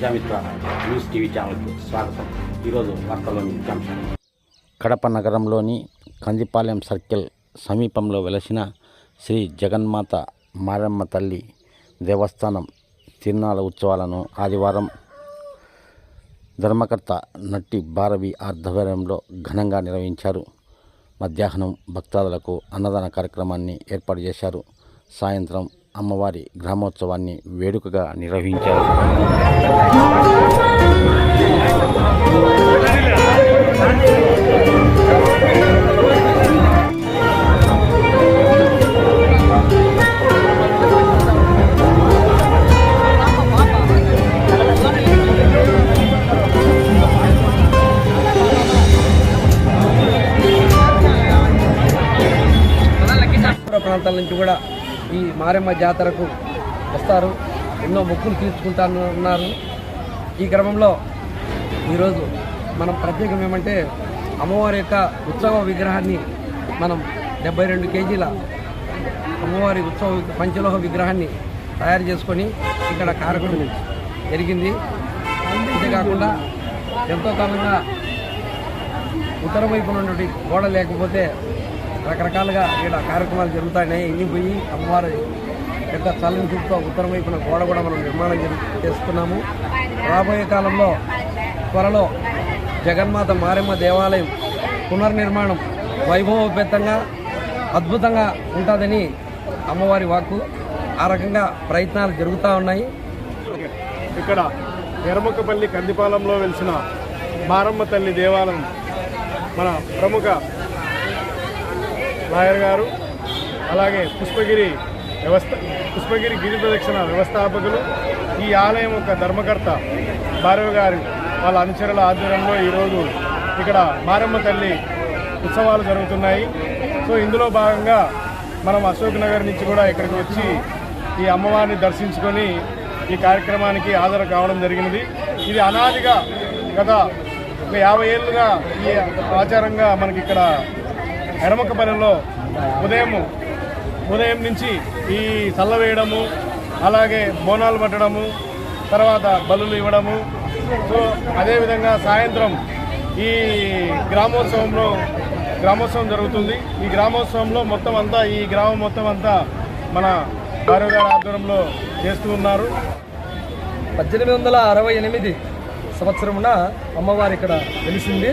Prajamitra news TV ఛానల్కి స్వాగతం. ఈరోజు వార్తల్లోని ముఖ్యాంశాలు కడప నగరంలోని కందిపాలెం సర్కిల్ సమీపంలో వెలసిన శ్రీ జగన్మాత మారమ్మ తల్లి దేవస్థానం తిరునాళ్ళ ఉత్సవాలను ఆదివారం ధర్మకర్త నట్టి భారవి ఆధ్వర్యంలో ఘనంగా నిర్వహించారు. మధ్యాహ్నం భక్తాదులకు అన్నదాన కార్యక్రమాన్ని ఏర్పాటు చేశారు. సాయంత్రం అమ్మవారి గ్రామోత్సవాన్ని వేడుకగా నిర్వహించారు. ప్రాంతాల నుంచి కూడా ఈ మారెమ్మ జాతరకు వస్తారు. ఎన్నో మొక్కులు తీర్చుకుంటాను ఉన్నారు ఈ క్రమంలో ఈరోజు మనం ప్రత్యేకం ఏమంటే అమ్మవారి యొక్క ఉత్సవ విగ్రహాన్ని మనం డెబ్బై రెండు కేజీల అమ్మవారి ఉత్సవ పంచలోహ విగ్రహాన్ని తయారు చేసుకొని ఇక్కడ కార్యక్రమం జరిగింది. అంతేకాకుండా ఎంతో కాలంగా ఉత్తరం వైపున ఉన్నటువంటి గోడ లేకపోతే రకరకాలుగా ఇక్కడ కార్యక్రమాలు జరుగుతున్నాయి ఇన్ని అమ్మవారి యొక్క చల్లని చూపుతో ఉత్తరం వైపున గోడ కూడా మనం నిర్మాణం చేస్తున్నాము. రాబోయే కాలంలో త్వరలో జగన్మాత మారెమ్మ దేవాలయం పునర్నిర్మాణం వైభవోపేతంగా అద్భుతంగా ఉంటుందని అమ్మవారి వాక్కు. ఆ రకంగా ప్రయత్నాలు జరుగుతూ ఉన్నాయి. ఇక్కడ ఎరముకపల్లి కందిపాలెంలో వెలిసిన మారమ్మ తల్లి దేవాలయం మన ప్రముఖ లాయర్ గారు అలాగే పుష్పగిరి వ్యవస్థ పుష్పగిరి గిరి ప్రదక్షిణ వ్యవస్థాపకులు ఈ ఆలయం యొక్క ధర్మకర్త భార్గవ గారు వాళ్ళ అనుచరుల ఆధ్వర్యంలో ఈరోజు ఇక్కడ మారమ్మ తల్లి ఉత్సవాలు జరుగుతున్నాయి. సో ఇందులో భాగంగా మనం అశోక్ నగర్ నుంచి కూడా ఇక్కడికి వచ్చి ఈ అమ్మవారిని దర్శించుకొని ఈ కార్యక్రమానికి హాజరు కావడం జరిగినది. ఇది అనాదిగా గత యాభై ఏళ్ళుగా ఈ ఆచారంగా మనకి ఇక్కడ ఎడమకపల్లిలో ఉదయం ఉదయం నుంచి ఈ చల్ల వేయడము అలాగే బోనాలు పట్టడము తర్వాత బలులు ఇవ్వడము. సో అదేవిధంగా సాయంత్రం ఈ గ్రామోత్సవంలో గ్రామోత్సవం జరుగుతుంది. ఈ గ్రామోత్సవంలో మొత్తం అంతా ఈ గ్రామం మొత్తం అంతా మన భార్య గారి ఆధ్వర్యంలో చేస్తూ ఉన్నారు. పద్దెనిమిది వందల అరవై ఎనిమిది సంవత్సరమున అమ్మవారు ఇక్కడ వెలిసింది.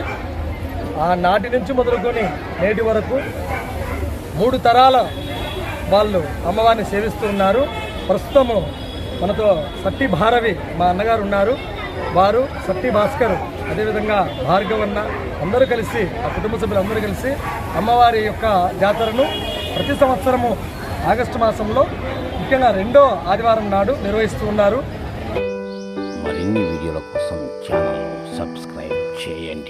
ఆ నాటి నుంచి మొదలుకొని నేటి వరకు మూడు తరాల వాళ్ళు అమ్మవారిని సేవిస్తున్నారు. ప్రస్తుతము మనతో సత్తి భారవి మా అన్నగారు ఉన్నారు. వారు సత్తి భాస్కర్ అదేవిధంగా భార్గవన్న అందరూ కలిసి ఆ కుటుంబ సభ్యులందరూ కలిసి అమ్మవారి యొక్క జాతరను ప్రతి సంవత్సరము ఆగస్టు మాసంలో ముఖ్యంగా రెండో ఆదివారం నాడు నిర్వహిస్తూ ఉన్నారు. మరిన్ని వీడియోల కోసం ఛానల్ సబ్స్క్రైబ్ చేయండి.